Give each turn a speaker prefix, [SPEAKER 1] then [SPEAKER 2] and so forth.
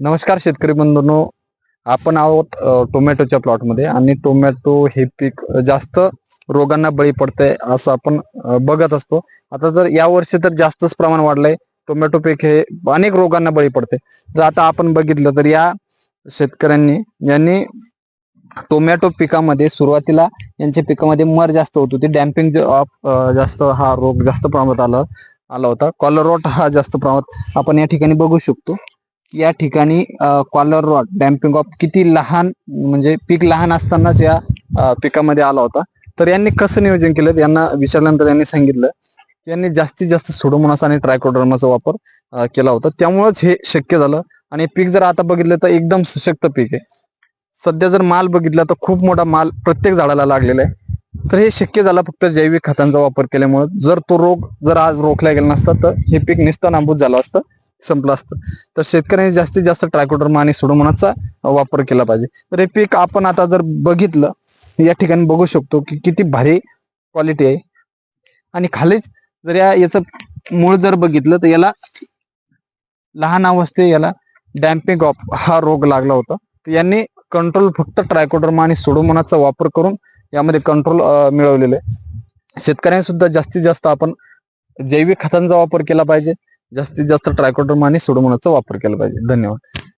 [SPEAKER 1] नमस्कार शेतकरी बंधूंनो. आपण आहोत टोमॅटोच्या प्लॉटमध्ये आणि टोमॅटो हे पीक जास्त रोगांना बळी पडतंय असं आपण बघत असतो. आता जर या वर्षी तर जास्तच प्रमाण वाढलंय. टोमॅटो पीक हे अनेक रोगांना बळी पडते जर आता आपण बघितलं तर या शेतकऱ्यांनी यांनी टोमॅटो पिकामध्ये सुरुवातीला यांच्या पिकामध्ये मर जास्त होत होती. डॅम्पिंग जास्त हा रोग जास्त प्रमाणात आला आला होता. कॉलर हा जास्त प्रमाणात आपण या ठिकाणी बघू शकतो. या ठिकाणी कॉलर रॉड डॅम्पिंग ऑफ किती लहान म्हणजे पीक लहान असतानाच या पिकामध्ये आला होता. तर यांनी कसं नियोजन केलं? यांना विचारल्यानंतर यांनी सांगितलं की यांनी जास्तीत जास्त सुडोमोनास आणि ट्रायकोड्रमाचा वापर केला होता. त्यामुळेच हे शक्य झालं. आणि पीक जर आता बघितलं तर एकदम सशक्त पीक आहे. सध्या जर माल बघितला तर खूप मोठा माल प्रत्येक झाडाला लागलेला आहे. तर हे शक्य झालं फक्त जैविक खतांचा वापर केल्यामुळे. जर तो रोग जर आज रोखला गेला नसता तर हे पीक निस्ता झालं असतं. संपलं असतं. तर शेतकऱ्यांनी जास्तीत जास्त ट्रायकोडर्मा आणि सोडोमोनाचा वापर केला पाहिजे. तर हे पीक आपण आता जर बघितलं या ठिकाणी बघू शकतो की किती भारी क्वालिटी आहे. आणि खालीच जर या याचं मूळ जर बघितलं तर याला लहान अवस्थे याला डॅम्पिंग ऑफ हा रोग लागला होता. तर यांनी कंट्रोल फक्त ट्रायकोडर्मा आणि सोडोमोनाचा वापर करून यामध्ये कंट्रोल मिळवलेलं आहे. शेतकऱ्यांनी सुद्धा जास्तीत जास्त आपण जैविक खतांचा वापर केला पाहिजे. जास्तीत जास्त ट्रायकोडर्मा आणि सोडोमोनाचा वापर केला पाहिजे. धन्यवाद.